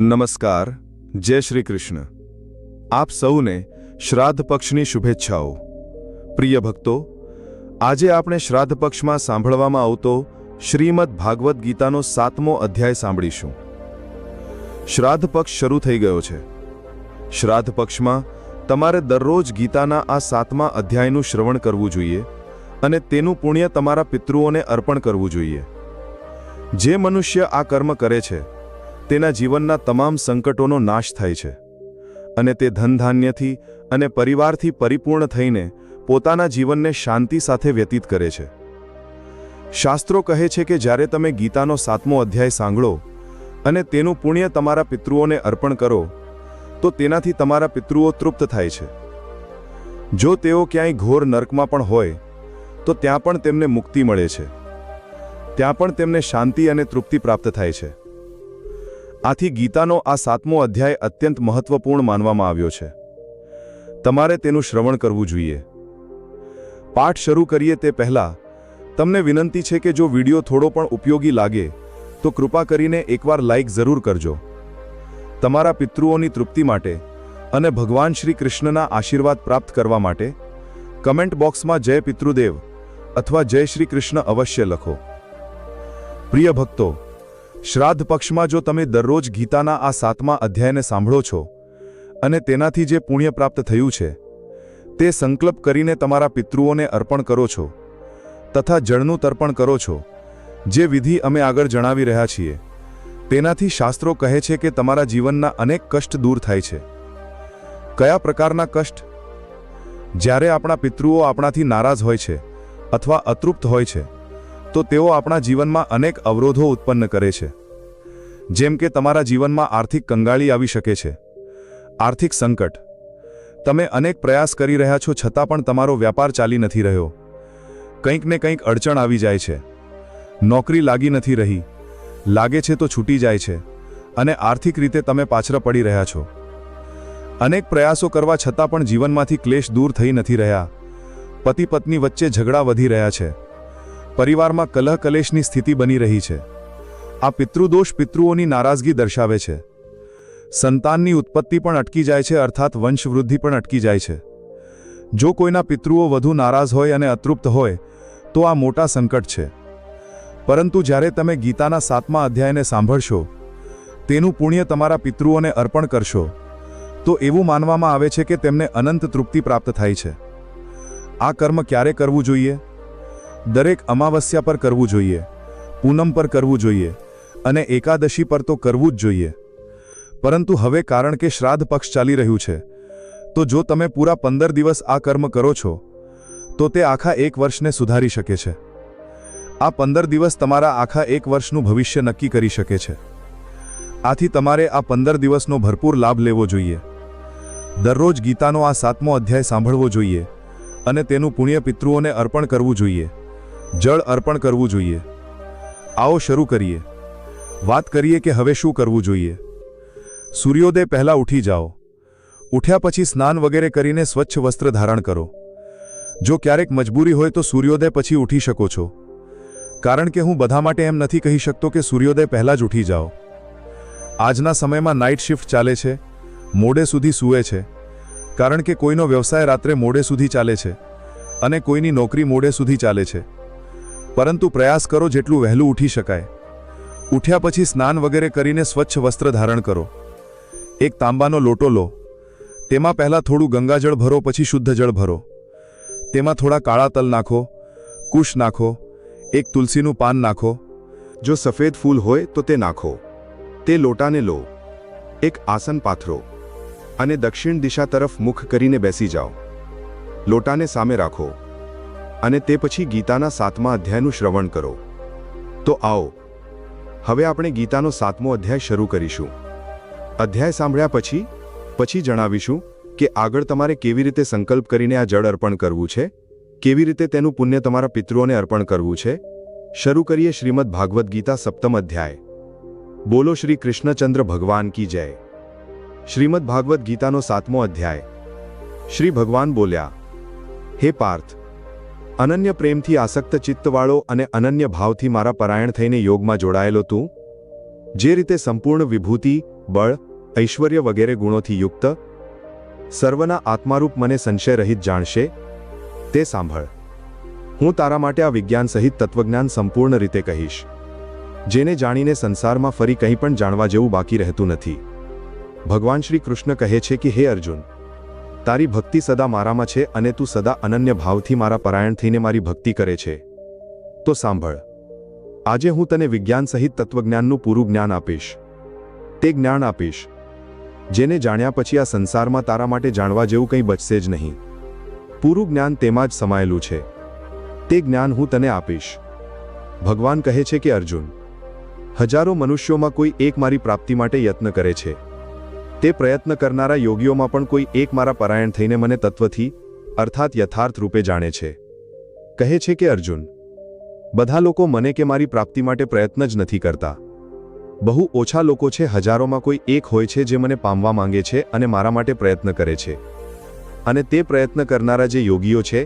નમસ્કાર, જય શ્રી કૃષ્ણ. આપ સૌને શ્રાદ્ધ પક્ષની શુભેચ્છાઓ. પ્રિય ભક્તો, આજે આપણે શ્રાદ્ધ પક્ષમાં સાંભળવામાં આવતો શ્રીમદ ભાગવદ્ ગીતાનો સાતમો અધ્યાય સાંભળીશું. શ્રાદ્ધ પક્ષ શરૂ થઈ ગયો છે. શ્રાદ્ધ પક્ષમાં તમારે દરરોજ ગીતાના આ સાતમા અધ્યાયનું શ્રવણ કરવું જોઈએ અને તેનું પુણ્ય તમારા પિતૃઓને અર્પણ કરવું જોઈએ. જે મનુષ્ય આ કર્મ કરે છે તેના જીવનના તમામ સંકટોનો નાશ થાય છે. અને તે ધનધાન્યથી અને પરિવારથી પરિપૂર્ણ થઈને પોતાના જીવનને શાંતિ સાથે વ્યતીત કરે છે. શાસ્ત્રો કહે છે કે જ્યારે તમે ગીતાનો સાતમો અધ્યાય સાંભળો અને તેનું પુણ્ય તમારા પિતૃઓને અર્પણ કરો, તો તેનાથી તમારા પિતૃઓ તૃપ્ત થાય છે. જો તેઓ ક્યાંય ઘોર નર્કમાં પણ હોય, તો ત્યાં પણ તેમને મુક્તિ મળે છે. ત્યાં પણ તેમને શાંતિ અને તૃપ્તિ પ્રાપ્ત થાય છે. આથી ગીતાનો આ સાતમો અધ્યાય અત્યંત મહત્વપૂર્ણ માનવામાં આવ્યો છે. તમારે તેનું શ્રવણ કરવું જોઈએ. પાઠ શરૂ કરીએ તે પહેલાં, તમને વિનંતી છે કે જો વીડિયો થોડો પણ ઉપયોગી લાગે, તો કૃપા કરીને એકવાર લાઇક જરૂર કરજો. તમારા પિતૃઓની તૃપ્તિ માટે અને ભગવાન શ્રી કૃષ્ણના આશીર્વાદ પ્રાપ્ત કરવા માટે, કમેન્ટ બોક્સમાં જય પિતૃદેવ અથવા જય શ્રી કૃષ્ણ અવશ્ય લખો. પ્રિય ભક્તો શ્રાદ્ધ પક્ષમાં જો તમે દરરોજ ગીતાના આ સાતમા અધ્યાયને સાંભળો છો અને તેનાથી જે પુણ્ય પ્રાપ્ત થયું છે, તે સંકલ્પ કરીને તમારા પિતૃઓને અર્પણ કરો છો તથા જળનું તર્પણ કરો છો, જે વિધિ અમે આગળ જણાવી રહ્યા છીએ. તેનાથી શાસ્ત્રો કહે છે કે તમારા જીવનના અનેક કષ્ટ દૂર થાય છે. કયા પ્રકારના કષ્ટ? જ્યારે આપણા પિતૃઓ આપણાથી નારાજ હોય છે અથવા અતૃપ્ત હોય છે તો તેઓ આપણા જીવનમાં અનેક અવરોધો ઉત્પન્ન કરે છે. જેમ કે તમારા જીવનમાં આર્થિક કંગાળી આવી શકે છે. આર્થિક સંકટ. તમે અનેક પ્રયાસ કરી રહ્યા છો છતાં પણ તમારો વ્યાપાર ચાલી નથી રહ્યો. કંઈક ને કંઈક અડચણ આવી જાય છે. નોકરી લાગી નથી રહી. લાગે છે તો છૂટી જાય છે. અને આર્થિક રીતે તમે પાછળ પડી રહ્યા છો. અનેક પ્રયાસો કરવા છતાં પણ જીવનમાંથી ક્લેશ દૂર થઈ નથી રહ્યા. પતિ પત્ની વચ્ચે ઝઘડા વધી રહ્યા છે. પરિવારમાં કલહ કલેશની સ્થિતિ બની રહી છે. આ પિતૃદોષ પિતૃઓની નારાજગી દર્શાવે છે. સંતાનની ઉત્પત્તિ પણ અટકી જાય છે અર્થાત વંશવૃદ્ધિ પણ અટકી જાય છે. જો કોઈના પિતૃઓ વધુ નારાજ હોય અને અતૃપ્ત હોય, તો આ મોટા સંકટ છે. પરંતુ જ્યારે તમે ગીતાના સાતમા અધ્યાયને સાંભળશો, તેનું પુણ્ય તમારા પિતૃઓને અર્પણ કરશો, તો એવું માનવામાં આવે છે કે તેમને અનંત તૃપ્તિ પ્રાપ્ત થાય છે. આ કર્મ ક્યારે કરવું જોઈએ? દરેક અમાવસ્યા પર કરવું જોઈએ, પૂનમ પર કરવું જોઈએ અને એકાદશી પર તો કરવું જ જોઈએ. પરંતુ હવે કારણ કે શ્રાદ્ધ પક્ષ ચાલી રહ્યું છે, તો જો તમે પૂરા પંદર દિવસ આ કર્મ કરો છો, તો તે આખા એક વર્ષને સુધારી શકે છે. આ પંદર દિવસ તમારા આખા એક વર્ષનું ભવિષ્ય નક્કી કરી શકે છે. આથી તમારે આ પંદર દિવસનો ભરપૂર લાભ લેવો જોઈએ. દરરોજ ગીતાનો આ સાતમો અધ્યાય સાંભળવો જોઈએ અને તેનું પુણ્ય પિતૃઓને અર્પણ કરવું જોઈએ. જળ અર્પણ કરવું જોઈએ. આવો શરૂ કરીએ. વાત કરીએ કે હવે શું કરવું જોઈએ. સૂર્યોદય પહેલા ઉઠી જાઓ. ઉઠ્યા પછી સ્નાન વગેરે કરીને સ્વચ્છ વસ્ત્ર ધારણ કરો. જો ક્યારેક મજબૂરી હોય તો સૂર્યોદય પછી ઉઠી શકો છો. કારણ કે હું બધા માટે એમ નથી કહી શકતો કે સૂર્યોદય પહેલા જ ઉઠી જાઓ. આજના સમયમાં નાઇટ શિફ્ટ ચાલે છે. મોડે સુધી સૂવે છે. કારણ કે કોઈનો વ્યવસાય રાત્રે મોડે સુધી ચાલે છે. અને કોઈની નોકરી મોડે સુધી ચાલે છે. પરંતુ પ્રયાસ કરો જેટલું વહેલું ઉઠી શકાય. ઉઠ્યા પછી સ્નાન વગેરે કરીને સ્વચ્છ વસ્ત્ર ધારણ કરો. એક તાંબાનો લોટો લો. તેમાં પહેલાં થોડું ગંગાજળ ભરો, પછી શુદ્ધ જળ ભરો. તેમાં થોડા કાળા તલ નાખો, કુશ નાખો, એક તુલસીનું પાન નાખો. જો સફેદ ફૂલ હોય તો તે નાખો. તે લોટાને લો. એક આસન પાથરો. અને દક્ષિણ દિશા તરફ મુખ કરીને બેસી જાઓ. લોટાને સામે રાખો. અને તે પછી ગીતાના સાતમા અધ્યાયનું શ્રવણ કરો. તો આવો. હવે આપણે ગીતાનો સાતમો અધ્યાય શરૂ કરીશું. અધ્યાય સાંભળ્યા પછી પછી જણાવીશું કે આગળ તમારે કેવી રીતે સંકલ્પ કરીને આ જળ અર્પણ કરવું છે, કેવી રીતે તેનું પુણ્ય તમારા પિતૃઓને અર્પણ કરવું છે. શરૂ કરીએ શ્રીમદ ભાગવદ્ ગીતા સપ્તમ અધ્યાય. બોલો શ્રી કૃષ્ણચંદ્ર ભગવાન કી જય. શ્રીમદ ભાગવદ્ ગીતાનો સાતમો અધ્યાય. શ્રી ભગવાન બોલ્યા, હે પાર્થ અનન્ય પ્રેમથી આસક્ત ચિત્તવાળો અને અનન્ય ભાવથી મારા પરાયણ થઈને યોગમાં જોડાયેલો તું? જે રીતે સંપૂર્ણ વિભૂતિ, બળ, ઐશ્વર્ય વગેરે ગુણોથી યુક્ત, સર્વના આત્મારૂપ મને સંશયરહિત જાણશે? તે સાંભળ. હું તારા માટે આ વિજ્ઞાન સહિત તત્વજ્ઞાન સંપૂર્ણ રીતે કહીશ. જેને જાણીને સંસારમાં ફરી કંઈ પણ જાણવા જેવું બાકી રહેતું નથી. ભગવાન શ્રી કૃષ્ણ કહે છે કે, હે અર્જુન તારી ભક્તિ સદા મારામાં છે અને તું સદા અનન્ય ભાવથી મારા પરાયણ થઈને મારી ભક્તિ કરે છે. તો સાંભળ. આજે હું તને વિજ્ઞાન સહિત તત્વજ્ઞાનનું પૂરું જ્ઞાન આપીશ. તે જ્ઞાન આપીશ. જેને જાણ્યા પછી આ સંસારમાં તારા માટે જાણવા જેવું કંઈ બચશે જ નહીં. પૂરું જ્ઞાન તેમાં જ સમાયેલું છે. તે જ્ઞાન હું તને આપીશ. ભગવાન કહે છે કે અર્જુન, હજારો મનુષ્યોમાં કોઈ એક મારી પ્રાપ્તિ માટે યત્ન કરે છે. તે પ્રયત્ન કરનારા યોગીઓમાં પણ કોઈ એક મારા પરાયણ થઈને મને તત્વથી, અર્થાત યથાર્થ રૂપે જાણે છે. કહે છે કે, અર્જુન, બધા લોકો મને કે મારી પ્રાપ્તિ માટે પ્રયત્ન જ નથી કરતા. બહુ ઓછા લોકો છે, હજારોમાં કોઈ એક હોય છે જે મને પામવા માંગે છે અને મારા માટે પ્રયત્ન કરે છે. અને તે પ્રયત્ન કરનારા જે યોગીઓ છે,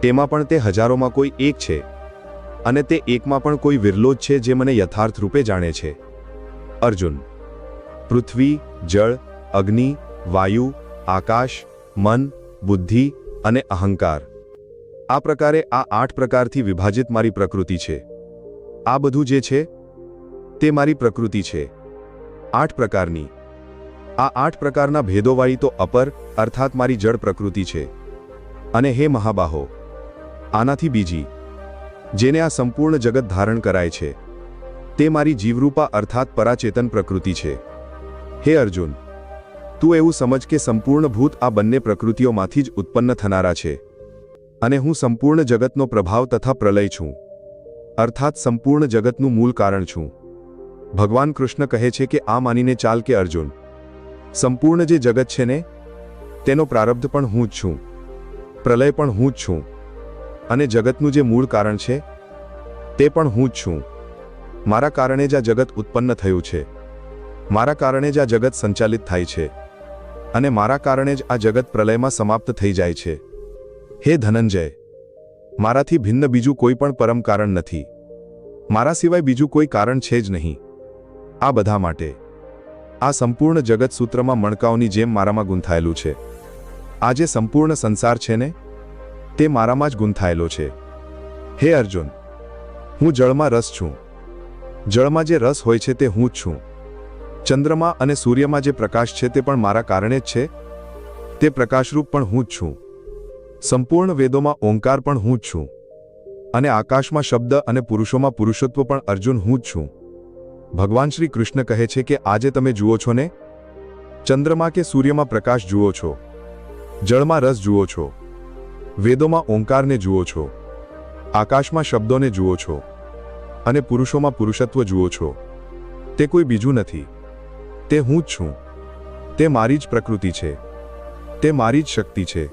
તેમાં પણ તે હજારોમાં કોઈ એક છે. અને તે એકમાં પણ કોઈ વિરલો જ છે જે મને યથાર્થ રૂપે જાણે છે. અર્જુન પૃથ્વી, જળ, અગ્નિ, વાયુ, આકાશ, મન, બુદ્ધિ અને અહંકાર. આ પ્રકારે આ આઠ પ્રકારથી વિભાજિત મારી પ્રકૃતિ છે. આ બધું જે છે, તે મારી પ્રકૃતિ છે. આઠ પ્રકારની. આ આઠ પ્રકારના ભેદોવાળી તો અપર, અર્થાત મારી જળ પ્રકૃતિ છે. અને હે મહાબાહો, આનાથી બીજી, જેને આ સંપૂર્ણ જગત ધારણ કરાય છે, તે મારી જીવરૂપા અર્થાત પરાચેતન પ્રકૃતિ છે. હે અર્જુન, તું એવું સમજ કે સંપૂર્ણ ભૂત આ બંને પ્રકૃતિઓમાંથી જ ઉત્પન્ન થનારા છે અને હું સંપૂર્ણ જગતનો પ્રભાવ તથા પ્રલય છું. અર્થાત સંપૂર્ણ જગતનું મૂળ કારણ છું. ભગવાન કૃષ્ણ કહે છે કે આ માનીને ચાલ કે અર્જુન, સંપૂર્ણ જે જગત છે ને, તેનો પ્રારબ્ધ પણ હું જ છું. પ્રલય પણ હું જ છું. અને જગતનું જે મૂળ કારણ છે, તે પણ હું જ છું. મારા કારણે જ આ જગત ઉત્પન્ન થયું છે. મારા કારણે જ આ જગત સંચાલિત થાય છે. અને મારા કારણે જ આ જગત પ્રલયમાં સમાપ્ત થઈ જાય છે. હે ધનંજય, મારાથી ભિન્ન બીજું કોઈ પણ પરમ કારણ નથી. મારા સિવાય બીજું કોઈ કારણ છે જ નહીં. આ બધા માટે. આ સંપૂર્ણ જગત સૂત્રમાં મણકાઓની જેમ મારામાં ગૂંથાયેલું છે. આ જે સંપૂર્ણ સંસાર છે ને? તે મારામાં જ ગૂંથાયેલો છે. હે અર્જુન, હું જળમાં રસ છું. જળમાં જે રસ હોય છે તે હું જ છું. ચંદ્રમાં અને સૂર્યમાં જે પ્રકાશ છે તે પણ મારા કારણે જ છે. તે પ્રકાશરૂપ પણ હું જ છું. સંપૂર્ણ વેદોમાં ઓંકાર પણ હું જ છું. અને આકાશમાં શબ્દ અને પુરુષોમાં પુરુષત્વ પણ અર્જુન હું જ છું. ભગવાન શ્રી કૃષ્ણ કહે છે કે આજે તમે જુઓ છો ને? ચંદ્રમાં કે સૂર્યમાં પ્રકાશ જુઓ છો. જળમાં રસ જુઓ છો. વેદોમાં ઓંકારને જુઓ છો. આકાશમાં શબ્દોને જુઓ છો. અને પુરુષોમાં પુરુષત્વ જુઓ છો. તે કોઈ બીજું નથી. તે હું જ છું. તે મારી જ પ્રકૃતિ છે. તે મારી જ શક્તિ છે.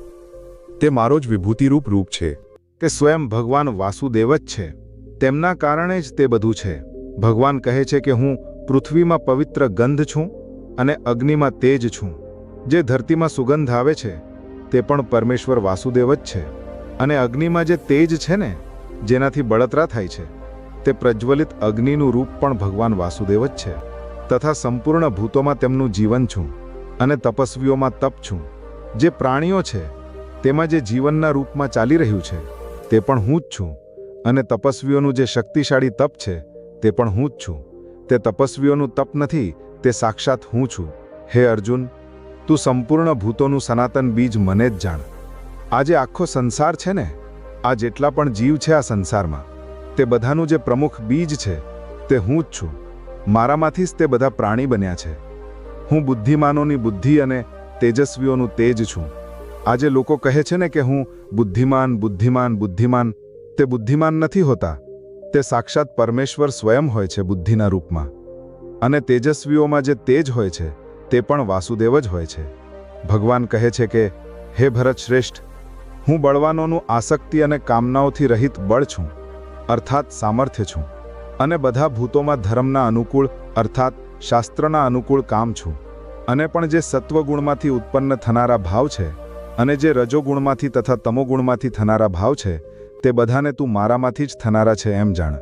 તે મારો જ વિભૂતિરૂપ રૂપ છે. તે સ્વયં ભગવાન વાસુદેવ જ છે. તેમના કારણે જ તે બધું છે. ભગવાન કહે છે કે હું પૃથ્વીમાં પવિત્ર ગંધ છું અને અગ્નિમાં તેજ છું. જે ધરતીમાં સુગંધ આવે છે, તે પણ પરમેશ્વર વાસુદેવ જ છે. અને અગ્નિમાં જે તેજ છે ને, જેનાથી બળતરા થાય છે, તે પ્રજ્વલિત અગ્નિનું રૂપ પણ ભગવાન વાસુદેવ જ છે. તથા સંપૂર્ણ ભૂતોમાં તેમનું જીવન છું અને તપસ્વીઓમાં તપ છું. જે પ્રાણીઓ છે, તેમાં જે જીવનના રૂપમાં ચાલી રહ્યું છે, તે પણ હું જ છું. અને તપસ્વીઓનું જે શક્તિશાળી તપ છે, તે પણ હું જ છું. તે તપસ્વીઓનું તપ નથી, તે સાક્ષાત હું છું. હે અર્જુન, તું સંપૂર્ણ ભૂતોનું સનાતન બીજ મને જ જાણ. આજે આખો સંસાર છે ને, આ જેટલા પણ જીવ છે આ સંસારમાં, તે બધાનું જે પ્રમુખ બીજ છે, તે હું જ છું. મારામાંથી જ તે બધા પ્રાણી બન્યા છે. હું બુદ્ધિમાનોની બુદ્ધિ અને તેજસ્વીઓનું તેજ છું. આજે લોકો કહે છે ને કે હું બુદ્ધિમાન બુદ્ધિમાન બુદ્ધિમાન. તે બુદ્ધિમાન નથી હોતા. તે સાક્ષાત પરમેશ્વર સ્વયં હોય છે બુદ્ધિના રૂપમાં. અને તેજસ્વીઓમાં જે તેજ હોય છે, તે પણ વાસુદેવ જ હોય છે. ભગવાન કહે છે કે, હે ભરત શ્રેષ્ઠ, હું બળવાનોનું આસક્તિ અને કામનાઓથી રહિત બળ છું. અર્થાત સામર્થ્ય છું. અને બધા ભૂતોમાં ધર્મના અનુકૂળ, અર્થાત શાસ્ત્રના અનુકૂળ કામ છું. અને પણ જે સત્વગુણમાંથી ઉત્પન્ન થનારા ભાવ છે, અને જે રજોગુણમાંથી તથા તમોગુણમાંથી થનારા ભાવ છે, તે બધાને તું મારામાંથી જ થનારા છે એમ જાણ.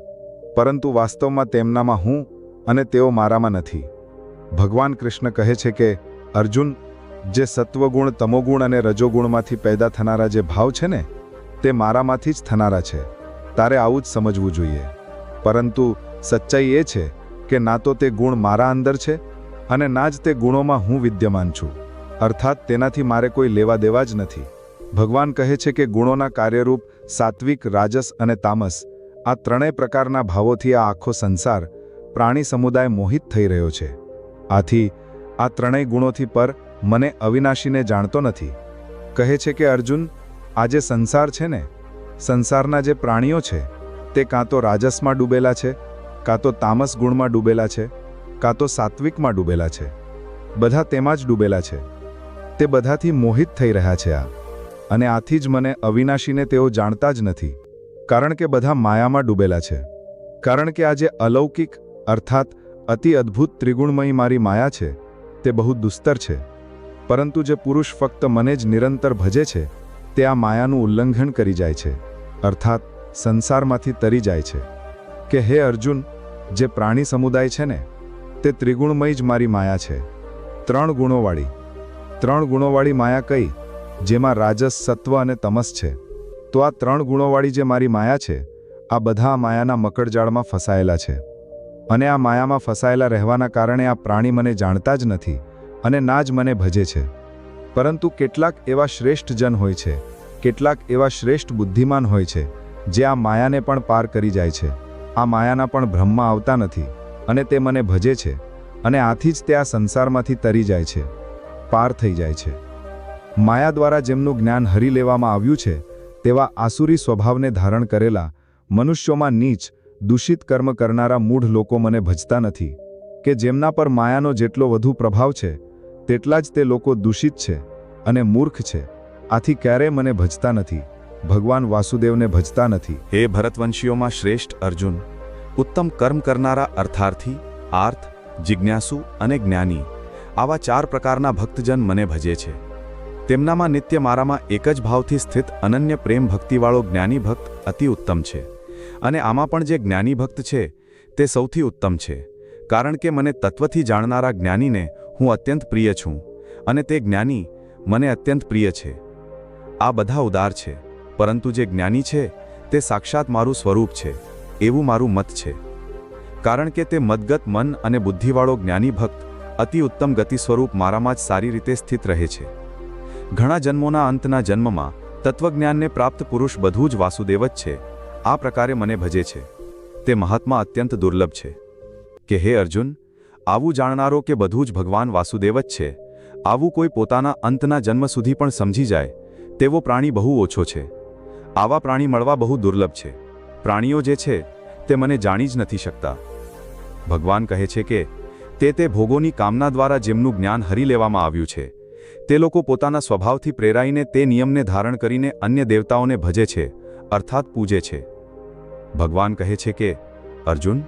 પરંતુ વાસ્તવમાં તેમનામાં હું અને તેઓ મારામાં નથી. ભગવાન કૃષ્ણ કહે છે કે, અર્જુન, જે સત્વગુણ, તમોગુણ અને રજોગુણમાંથી પેદા થનારા જે ભાવ છે ને, તે મારામાંથી જ થનારા છે. તારે આવું જ સમજવું જોઈએ. પરંતુ સચ્ચાઈ એ છે કે ના તો તે ગુણ મારા અંદર છે અને ના જ તે ગુણોમાં હું વિદ્યમાન છું. અર્થાત તેનાથી મારે કોઈ લેવા દેવા જ નથી. ભગવાન કહે છે કે ગુણોના કાર્યરૂપ સાત્વિક, રાજસ અને તામસ આ ત્રણેય પ્રકારના ભાવોથી આ આખો સંસાર, પ્રાણી સમુદાય મોહિત થઈ રહ્યો છે. આથી આ ત્રણેય ગુણોથી પર મને અવિનાશીને જાણતો નથી. કહે છે કે અર્જુન, આ જે સંસાર છે ને, સંસારના જે પ્રાણીઓ છે તે કાં તો રાજસમાં ડૂબેલા છે, કાં તો તામસ ગુણમાં ડૂબેલા છે, કાં તો સાત્વિકમાં ડૂબેલા છે. બધા તેમાં જ ડૂબેલા છે. તે બધાથી મોહિત થઈ રહ્યા છે આ. અને આથી જ મને અવિનાશીને તેઓ જાણતા જ નથી. કારણ કે બધા માયામાં ડૂબેલા છે. કારણ કે આ જે અલૌકિક, અર્થાત અતિ અદ્ભુત ત્રિગુણમયી મારી માયા છે, તે બહુ દુસ્તર છે. પરંતુ જે પુરુષ ફક્ત મને જ નિરંતર ભજે છે, તે આ માયાનું ઉલ્લંઘન કરી જાય છે. અર્થાત સંસારમાંથી તરી જાય છે. કે હે અર્જુન, જે પ્રાણી સમુદાય છે ને, તે ત્રિગુણમય જ મારી માયા છે. ત્રણ ગુણોવાળી. ત્રણ ગુણોવાળી માયા કઈ, જેમાં રાજસ, સત્વ અને તમસ છે. તો આ ત્રણ ગુણોવાળી જે મારી માયા છે, આ બધા માયાના મકડજાળમાં ફસાયેલા છે. અને આ માયામાં ફસાયેલા રહેવાના કારણે આ પ્રાણી મને જાણતા જ નથી અને ના જ મને ભજે છે. પરંતુ કેટલાક એવા શ્રેષ્ઠ જન હોય છે, કેટલાક એવા શ્રેષ્ઠ બુદ્ધિમાન હોય છે જે આ માયાને પણ પાર કરી જાય છે. આ માયાના પણ ભ્રમમાં આવતા નથી અને તે મને ભજે છે અને આથી જ તે આ સંસારમાંથી તરી જાય છે, પાર થઈ જાય છે. માયા દ્વારા જેમનું જ્ઞાન હરી લેવામાં આવ્યું છે, તેવા આસુરી સ્વભાવને ધારણ કરેલા મનુષ્યોમાં નીચ, દૂષિત કર્મ કરનારા મૂઢ લોકો મને ભજતા નથી કે જેમના પર માયાનો જેટલો વધુ પ્રભાવ છે, તેટલા જ તે લોકો દૂષિત છે અને મૂર્ખ છે. આથી ક્યારેય મને ભજતા નથી. ભગવાન વાસુદેવને ભજતા નથી. હે ભરતવંશીઓમાં શ્રેષ્ઠ અર્જુન, ઉત્તમ કર્મ કરનારા અર્થાર્થી, આર્થ, જિજ્ઞાસુ અને જ્ઞાની, આવા ચાર પ્રકારના ભક્તજન મને ભજે છે. તેમનામાં નિત્ય મારામાં એક જ ભાવથી સ્થિત અનન્ય પ્રેમ ભક્તિવાળો જ્ઞાની ભક્ત અતિ ઉત્તમ છે. અને આમાં પણ જે જ્ઞાની ભક્ત છે, તે સૌથી ઉત્તમ છે. કારણ કે મને તત્વથી જાણનારા જ્ઞાનીને હું અત્યંત પ્રિય છું અને તે જ્ઞાની મને અત્યંત પ્રિય છે. આ બધા ઉદાર છે. પરંતુ જે જ્ઞાની છે, તે સાક્ષાત મારું સ્વરૂપ છે, એવું મારું મત છે. કારણ કે તે મદગત મન અને બુદ્ધિવાળો જ્ઞાની ભક્ત, અતિ ઉત્તમ ગતિ સ્વરૂપ મારામાં જ સારી રીતે સ્થિત રહે છે. ઘણા જન્મોના અંતના જન્મમાં, તત્વજ્ઞાનને પ્રાપ્ત પુરુષ બધું જ વાસુદેવ જ છે, આ પ્રકારે મને ભજે છે. તે મહાત્મા અત્યંત દુર્લભ છે. કે હે અર્જુન, આવું જાણનારો કે બધું જ ભગવાન વાસુદેવ જ છે, આવું કોઈ પોતાના અંતના જન્મ સુધી પણ સમજી જાય, તેવો પ્રાણી બહુ ઓછો છે. આવા પ્રાણી મળવા બહુ દુર્લભ છે. પ્રાણીઓ જે છે, તે મને જાણી જ નથી શકતા. ભગવાન કહે છે કે, તે તે ભોગોની કામના દ્વારા જેમનું જ્ઞાન હરી લેવામાં આવ્યું છે. તે લોકો પોતાના સ્વભાવથી પ્રેરાઈને તે નિયમને ધારણ કરીને અન્ય દેવતાઓને ભજે છે, અર્થાત પૂજે છે. ભગવાન કહે છે કે, અર્જુન,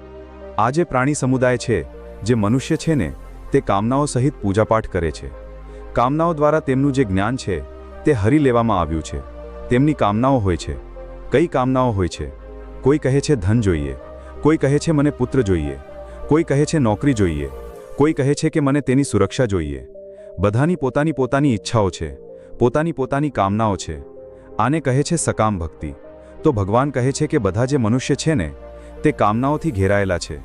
આ જે પ્રાણી સમુદાય છે, જે મનુષ્ય છે ને, તે કામનાઓ સહિત પૂજાપાઠ કરે છે. કામનાઓ દ્વારા તેમનું જે જ્ઞાન છે, તે હરી લેવામાં આવ્યું છે. તેમની કામનાઓ હોય છે. કઈ કામનાઓ હોય છે? કોઈ કહે છે ધન જોઈએ. કોઈ કહે છે મને પુત્ર જોઈએ. કોઈ કહે છે નોકરી જોઈએ. કોઈ કહે છે કે મને તેની સુરક્ષા જોઈએ. બધાની પોતાની પોતાની ઈચ્છાઓ છે. પોતાની પોતાની કામનાઓ છે. આને કહે છે સકામ ભક્તિ. તો ભગવાન કહે છે કે બધા જે મનુષ્ય છે ને, તે કામનાઓથી ઘેરાયેલા છે.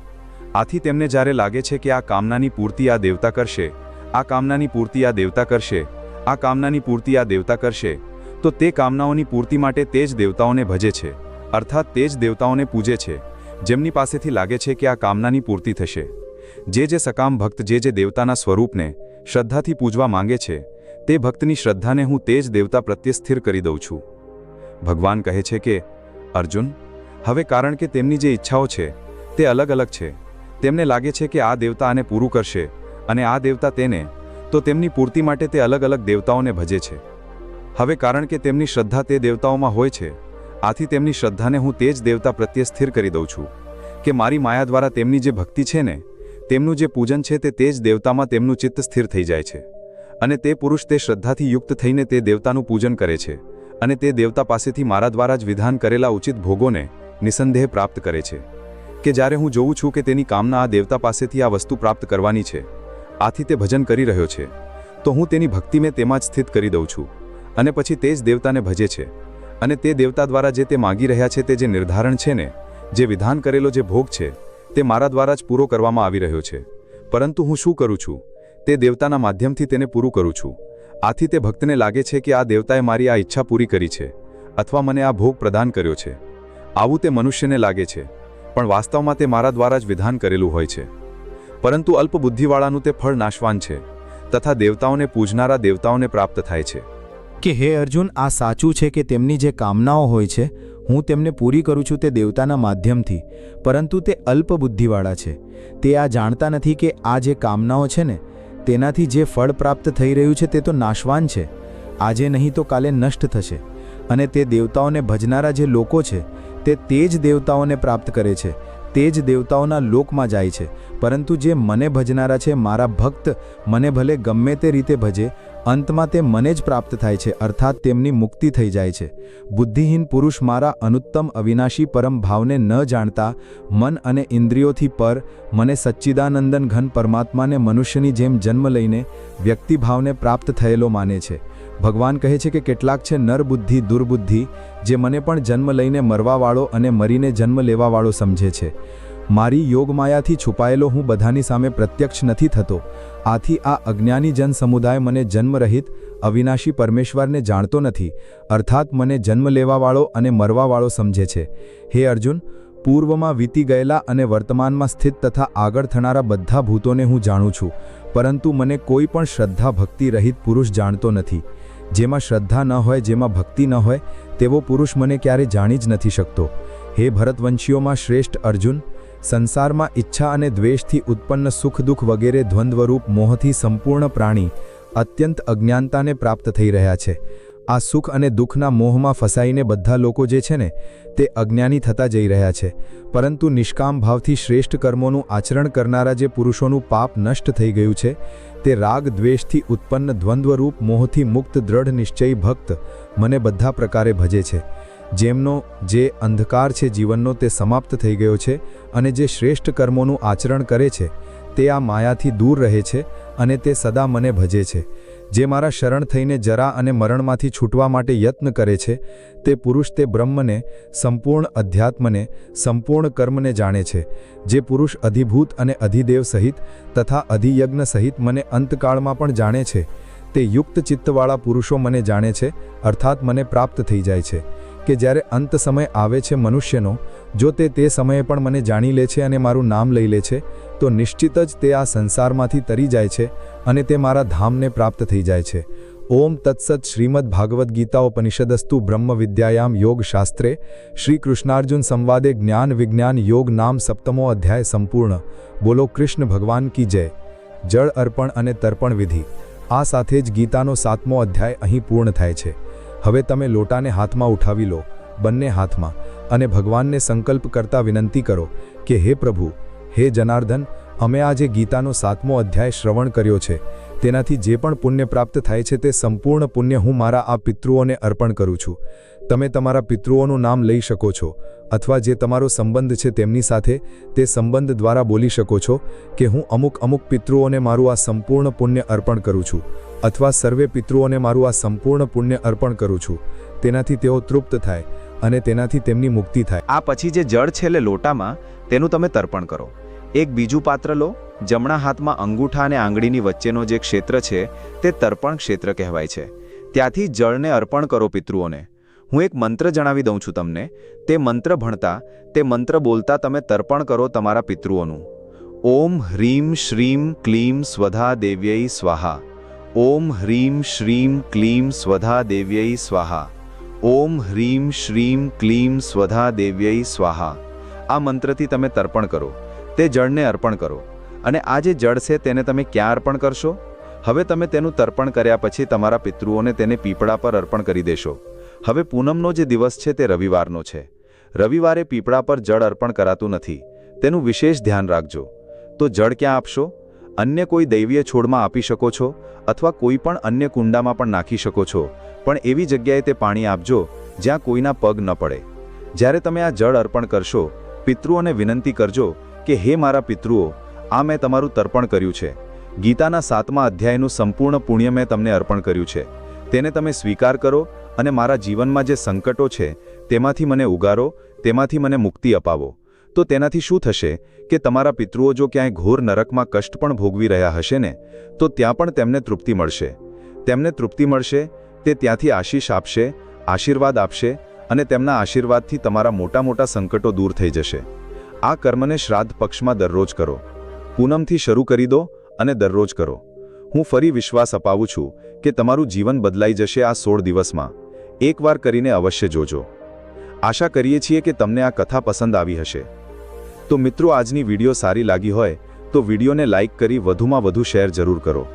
આથી તેમને જ્યારે લાગે છે કે આ કામનાની પૂર્તિ આ દેવતા કરશે, આ કામનાની પૂર્તિ આ દેવતા કરશે, આ કામનાની પૂર્તિ આ દેવતા કરશે તો તે કામનાઓની પૂર્તિ માટે તે જ દેવતાઓને ભજે છે. અર્થાત તે જ દેવતાઓને પૂજે છે. જેમની પાસેથી લાગે છે કે આ કામનાની પૂર્તિ થશે. જે જે સકામ ભક્ત જે જે દેવતાના સ્વરૂપને શ્રદ્ધાથી પૂજવા માંગે છે, તે ભક્તની શ્રદ્ધાને હું તે જ દેવતા પ્રત્યે સ્થિર કરી દઉં છું. ભગવાન કહે છે કે, અર્જુન, હવે કારણ કે તેમની જે ઈચ્છાઓ છે, તે અલગ અલગ છે. તેમને લાગે છે કે આ દેવતા આને પૂરું કરશે અને આ દેવતા તેને, તો તેમની પૂર્તિ માટે તે અલગ અલગ દેવતાઓને ભજે છે. હવે કારણ કે તેમની શ્રદ્ધા તે દેવતાઓમાં હોય છે, આથી તેમની શ્રદ્ધાને હું તે જ દેવતા પ્રત્યે સ્થિર કરી દઉં છું, કે મારી માયા દ્વારા તેમની જે ભક્તિ છે ને, તેમનું જે પૂજન છે તે તે જ દેવતામાં તેમનું ચિત્ત સ્થિર થઈ જાય છે, અને તે પુરુષ તે શ્રદ્ધાથી યુક્ત થઈને તે દેવતાનું પૂજન કરે છે, અને તે દેવતા પાસેથી મારા દ્વારા જ વિધાન કરેલા ઉચિત ભોગોને નિસંદેહ પ્રાપ્ત કરે છે, કે જ્યારે હું જોઉં છું કે તેની કામના આ દેવતા પાસેથી આ વસ્તુ પ્રાપ્ત કરવાની છે, આથી તે ભજન કરી રહ્યો છે, તો હું તેની ભક્તિ મેં તેમાં જ સ્થિત કરી દઉં છું. અને પછી તે જ દેવતાને ભજે છે. અને તે દેવતા દ્વારા જે તે માગી રહ્યા છે તે જે નિર્ધારણ છે ને, જે વિધાન કરેલો જે ભોગ છે, તે મારા દ્વારા જ પૂરો કરવામાં આવી રહ્યો છે. પરંતુ હું શું કરું છું? તે દેવતાના માધ્યમથી તેને પૂરું કરું છું. આથી તે ભક્તને લાગે છે કે આ દેવતાએ મારી આ ઈચ્છા પૂરી કરી છે, અથવા મને આ ભોગ પ્રદાન કર્યો છે. આવું તે મનુષ્યને લાગે છે, પણ વાસ્તવમાં તે મારા દ્વારા જ વિધાન કરેલું હોય છે. પરંતુ અલ્પ બુદ્ધિવાળાનું તે ફળ નાશવાન છે, તથા દેવતાઓને પૂજનારા દેવતાઓને પ્રાપ્ત થાય છે. કે હે અર્જુન, આ સાચું છે કે તેમની જે કામનાઓ હોય છે, હું તેમને પૂરી કરું છું તે દેવતાના માધ્યમથી, પરંતુ તે અલ્પબુદ્ધિવાળા છે. તે આ જાણતા નથી કે આ જે કામનાઓ છે ને, તેનાથી જે ફળ પ્રાપ્ત થઈ રહ્યું છે તે તો નાશવાન છે. આજે નહીં તો કાલે નષ્ટ થશે. અને તે દેવતાઓને ભજનારા જે લોકો છે, તે તે જ દેવતાઓને પ્રાપ્ત કરે છે. તે જ દેવતાઓના લોકમાં જાય છે. પરંતુ જે મને ભજનારા છે, મારા ભક્ત મને ભલે ગમે તે રીતે ભજે, અંતમાં તે મને જ પ્રાપ્ત થાય છે, અર્થાત તેમની મુક્તિ થઈ જાય છે. બુદ્ધિહીન પુરુષ મારા અનુત્તમ અવિનાશી પરમ ભાવને ન જાણતા, મન અને ઇન્દ્રિયોથી પર મને સચ્ચિદાનંદન ઘન પરમાત્માને મનુષ્યની જેમ જન્મ લઈને વ્યક્તિભાવને પ્રાપ્ત થયેલો માને છે. ભગવાન કહે છે કે કેટલાક છે નરબુદ્ધિ દુર્બુદ્ધિ જે મને પણ જન્મ લઈને મરવાવાળો અને મરીને જન્મ લેવાવાળો સમજે છે. મારી યોગમાયાથી છુપાયેલો હું બધાની સામે પ્રત્યક્ષ નથી થતો. આથી આ અજ્ઞાની જન સમુદાય મને જન્મરહિત, અવિનાશી પરમેશ્વરને જાણતો નથી, અર્થાત મને જન્મ લેવાવાળો અને મરવાવાળો સમજે છે. હે અર્જુન, પૂર્વમાં વીતી ગયેલા અને વર્તમાનમાં સ્થિત તથા આગળ થનારા બધા ભૂતોને હું જાણું છું, પરંતુ મને કોઈ પણ શ્રદ્ધા ભક્તિ રહિત પુરુષ જાણતો નથી. જેમાં શ્રદ્ધા ન હોય, જેમાં ભક્તિ ન હોય, તેવો પુરુષ મને ક્યારે જાણી જ નથી શકતો. હે ભરતવંશીઓમાં શ્રેષ્ઠ અર્જુન, સંસારમાં ઈચ્છા અને દ્વેષથી ઉત્પન્ન સુખ દુઃખ વગેરે દ્વંદ્વરૂપ મોહથી સંપૂર્ણ પ્રાણી અત્યંત અજ્ઞાનતાને પ્રાપ્ત થઈ રહ્યા છે. આ સુખ અને દુઃખના મોહમાં ફસાઈને બધા લોકો જે છે ને, તે અજ્ઞાની થતા જઈ રહ્યા છે. પરંતુ નિષ્કામ ભાવથી શ્રેષ્ઠ કર્મોનું આચરણ કરનારા જે પુરુષોનું પાપ નષ્ટ થઈ ગયું છે, તે રાગ દ્વેષથી ઉત્પન્ન દ્વંદ્વરૂપ મોહથી મુક્ત દ્રઢ નિશ્ચયી ભક્ત મને બધા પ્રકારે ભજે છે. જેમનો, જે અંધકાર છે જીવનનો તે સમાપ્ત થઈ ગયો છે અને જે શ્રેષ્ઠ કર્મોનું આચરણ કરે છે, તે આ માયાથી દૂર રહે છે અને તે સદા મને ભજે છે. જે મારા શરણ થઈને જરા અને મરણમાંથી છૂટવા માટે યત્ન કરે છે, તે પુરુષ તે બ્રહ્મને, સંપૂર્ણ અધ્યાત્મને, સંપૂર્ણ કર્મને જાણે છે, જે પુરુષ અધિભૂત અને અધિદેવ સહિત તથા અધિયજ્ઞ સહિત મને અંતકાળમાં પણ જાણે છે, તે યુક્ત ચિત્તવાળા પુરુષો મને જાણે છે, અર્થાત મને પ્રાપ્ત થઈ જાય છે, કે જ્યારે અંત સમય આવે છે મનુષ્યનો, જો તે તે સમયે પણ મને જાણી લે છે અને મારું નામ લઈ લે છે તો નિશ્ચિત જ તે આ સંસારમાંથી તરી જાય છે અને તે મારા ધામને પ્રાપ્ત થઈ જાય છે. ઓમ તત્સત શ્રીમદ ભાગવદ્ ગીતા ઉપનિષદસ્તુ બ્રહ્મ વિદ્યાયામ યોગ શાસ્ત્રે શ્રી કૃષ્ણાર્જુન સંવાદે જ્ઞાન વિજ્ઞાન યોગ નામ સપ્તમો અધ્યાય સંપૂર્ણ. બોલો કૃષ્ણ ભગવાન કી જય. જળ અર્પણ અને તર્પણ વિધિ. આ સાથે જ ગીતાનો સાતમો અધ્યાય અહીં પૂર્ણ થાય છે. હવે તમે લોટાને હાથમાં ઉઠાવી લો. બંને હાથમાં. અને ભગવાનને સંકલ્પ કરતા વિનંતી કરો કે, હે પ્રભુ હે જનાર્દન, અમે આજે ગીતાનો સાતમો અધ્યાય શ્રવણ કર્યો છે. તેનાથી જે પણ પુણ્ય પ્રાપ્ત થાય છે તે સંપૂર્ણ પુણ્ય હું મારા આ પિતૃઓને અર્પણ કરું છું. તમે તમારા પિતૃઓનું નામ લઈ શકો છો, અથવા જે તમારો સંબંધ છે તેમની સાથે, તે સંબંધ દ્વારા બોલી શકો છો કે હું અમુક અમુક પિતૃઓને મારું આ સંપૂર્ણ પુણ્ય અર્પણ કરું છું, અથવા સર્વે પિતૃઓને મારું આ સંપૂર્ણ પુણ્ય અર્પણ કરું છું. તેનાથી તેઓ તૃપ્ત થાય અને તેનાથી તેમની મુક્તિ થાય. આ પછી જે જળ છે લોટામાં, તેનું તમે તર્પણ કરો. એક બીજું પાત્ર લો, જમણા હાથમાં અંગૂઠા અને આંગળીની વચ્ચેનો જે ક્ષેત્ર છે, તે તર્પણ ક્ષેત્ર કહેવાય છે. ત્યાંથી જળને અર્પણ કરો પિતૃઓને. હું એક મંત્ર જણાવી દઉં છું તમને. તે મંત્ર ભણતા, તે મંત્ર બોલતા તમે તર્પણ કરો તમારા પિતૃઓનું. ઓમ હ્રીમ શ્રીમ ક્લીમ સ્વધા દેવ્યೈ સ્વાહા. ઓમ હ્રીમ શ્રીમ ક્લીમ સ્વધા દેવ્યೈ સ્વાહા. ઓમ હ્રીમ શ્રીમ ક્લીમ સ્વધા દેવ્યೈ સ્વાહા. આ મંત્રથી તમે તર્પણ કરો. તે જળને અર્પણ કરો. અને આ જે જળ છે તેને તમે ક્યાં અર્પણ કરશો? હવે તમે તેનું તર્પણ કર્યા પછી તમારા પિતૃઓને તેને પીપળા પર અર્પણ કરી દેશો. હવે પૂનમનો જે દિવસ છે તે રવિવારનો છે. રવિવારે પીપળા પર જળ અર્પણ કરાતું નથી. તેનું વિશેષ ધ્યાન રાખજો. તો જળ ક્યાં આપશો? અન્ય કોઈ દૈવીય છોડમાં આપી શકો છો? અથવા કોઈ પણ અન્ય કુંડામાં પણ નાખી શકો છો? પણ એવી જગ્યાએ તે પાણી આપજો, જ્યાં કોઈના પગ ન પડે. જ્યારે તમે આ જળ અર્પણ કરશો, પિતૃઓને વિનંતી કરજો કે, હે મારા પિતૃઓ, આ મેં તમારું તર્પણ કર્યું છે. ગીતાના સાતમા અધ્યાયનું સંપૂર્ણ પુણ્ય મેં તમને અર્પણ કર્યું છે. તેને તમે સ્વીકાર કરો અને મારા જીવનમાં જે સંકટો છે, તેમાંથી મને ઉગારો, તેમાંથી મને મુક્તિ અપાવો. તો તેનાથી શું થશે કે તમારા પિતૃઓ જો ક્યાંય ઘોર નરકમાં કષ્ટ પણ ભોગવી રહ્યા હશે ને, તો ત્યાં પણ તેમને તૃપ્તિ મળશે. તેમને તૃપ્તિ મળશે, તે ત્યાંથી આશીષ આપશે, આશીર્વાદ આપશે અને તેમના આશીર્વાદથી તમારા મોટા મોટા સંકટો દૂર થઈ જશે. આ કર્મને શ્રાદ્ધ પક્ષમાં દરરોજ કરો. પૂનમથી શરૂ કરી દો અને દરરોજ કરો. હું ફરી વિશ્વાસ અપાવું છું કે તમારું જીવન બદલાઈ જશે આ સોળ દિવસમાં. એકવાર કરીને અવશ્ય જોજો. આશા કરીએ છીએ કે તમને આ કથા પસંદ આવી હશે. તો મિત્રો, આજની વીડિયો સારી લાગી હોય તો વિડીયોને લાઇક કરી વધુમાં વધુ શેર જરૂર કરો.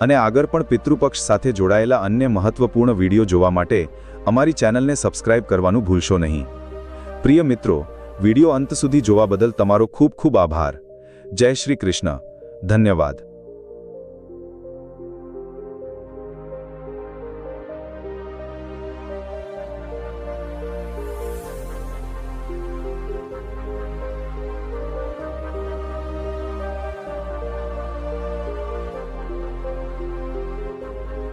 અને આગળ પણ પિતૃપક્ષ સાથે જોડાયેલા અન્ય મહત્વપૂર્ણ વીડિયો જોવા માટે અમારી ચેનલને સબસ્ક્રાઇબ કરવાનું ભૂલશો નહીં. પ્રિય મિત્રો વીડિયો અંત સુધી જોવા બદલ તમારો ખૂબ ખૂબ આભાર. જય શ્રી કૃષ્ણ. ધન્યવાદ.